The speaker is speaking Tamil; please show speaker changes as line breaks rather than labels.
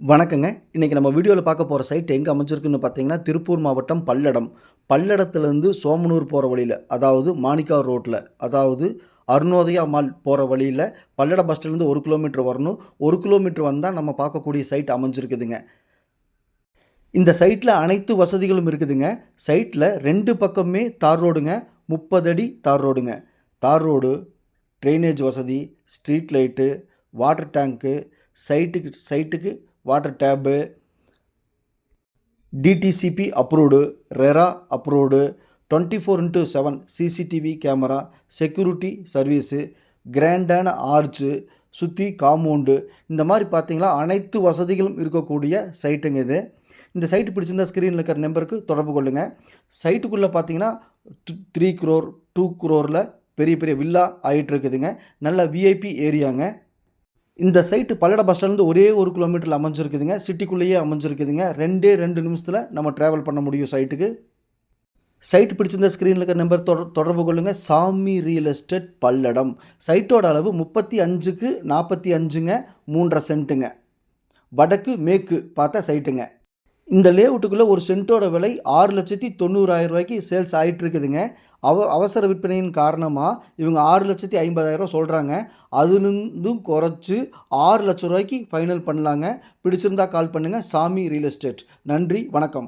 வணக்கங்க. இன்றைக்கி நம்ம வீடியோவில் பார்க்க போகிற சைட் எங்கே அமைஞ்சிருக்குன்னு பார்த்தீங்கன்னா திருப்பூர் மாவட்டம் பல்லடம். பல்லடத்துலேருந்து சோமனூர் போகிற வழியில் அதாவது மாணிக்கா ரோட்டில் அதாவது அருணோதயா மால் போகிற வழியில் பல்லட பஸ் ஸ்டாண்ட்லேருந்து ஒரு கிலோமீட்டர் வரணும். ஒரு கிலோமீட்டர் வந்தால் நம்ம பார்க்கக்கூடிய சைட் அமைஞ்சிருக்குதுங்க. இந்த சைட்டில் அனைத்து வசதிகளும் இருக்குதுங்க. சைட்டில் ரெண்டு பக்கமே தார் ரோடுங்க. முப்பது அடி தார் ரோடுங்க. தார் ரோடு ட்ரைனேஜ் வசதி ஸ்ட்ரீட் லைட்டு வாட்டர் டேங்க்கு சைட்டுக்கு சைட்டுக்கு water tap DTCP approved RERA approved twenty four into seven CCTV camera security service கிராண்டான ஆர்ச்சு சுற்றி காம்பவுண்டு இந்த மாதிரி பார்த்தீங்களா அனைத்து வசதிகளும் இருக்கக்கூடிய சைட்டுங்க இது. இந்த சைட்டு பிடிச்சிருந்தா ஸ்க்ரீனில் இருக்கிற நம்பருக்கு தொடர்பு கொள்ளுங்கள் சைட்டுக்குள்ளே பார்த்தீங்கன்னா த்ரீ குரோர் டூ குரோரில் பெரிய பெரிய வில்லா ஆகிட்டு இருக்குதுங்க நல்ல விஐபி ஏரியாங்க இந்த சைட்டு பல்லடம் பஸ் ஸ்டாண்ட்லேருந்து ஒரே ஒரு கிலோமீட்டரில் அமைஞ்சிருக்குதுங்க. சிட்டிக்குள்ளேயே அமைஞ்சிருக்குதுங்க. ரெண்டே ரெண்டு நிமிஷத்தில் நம்ம ட்ராவல் பண்ண முடியும் சைட்டுக்கு சைட் பிடிச்சிருந்த ஸ்க்ரீனில் இருக்கிற நம்பர் தொடர் தொடர்பு கொள்ளுங்கள் சாமி ரியல் எஸ்டேட் பல்லடம். சைட்டோட அளவு முப்பத்தி அஞ்சுக்கு நாற்பத்தி அஞ்சுங்க மூன்றரை சென்ட்டுங்க வடக்கு மேற்கு பார்த்தா சைட்டுங்க இந்த லேஅவுட்டுக்குள்ளே ஒரு சென்ட்டோட விலை ஆறு லட்சத்தி தொண்ணூறாயிரம் ரூபாய்க்கு சேல்ஸ் ஆகிட்டு இருக்குதுங்க. அவ அவசர விற்பனையின் காரணமாக இவங்க ஆறு லட்சத்தி ஐம்பதாயிரம் சொல்கிறாங்க அதுலேருந்தும் குறைச்சி ஆறு லட்ச ரூபாய்க்கு ஃபைனல் பண்ணலாங்க. பிடிச்சிருந்தா கால் பண்ணுங்கள் சாமி ரியல் எஸ்டேட் நன்றி வணக்கம்.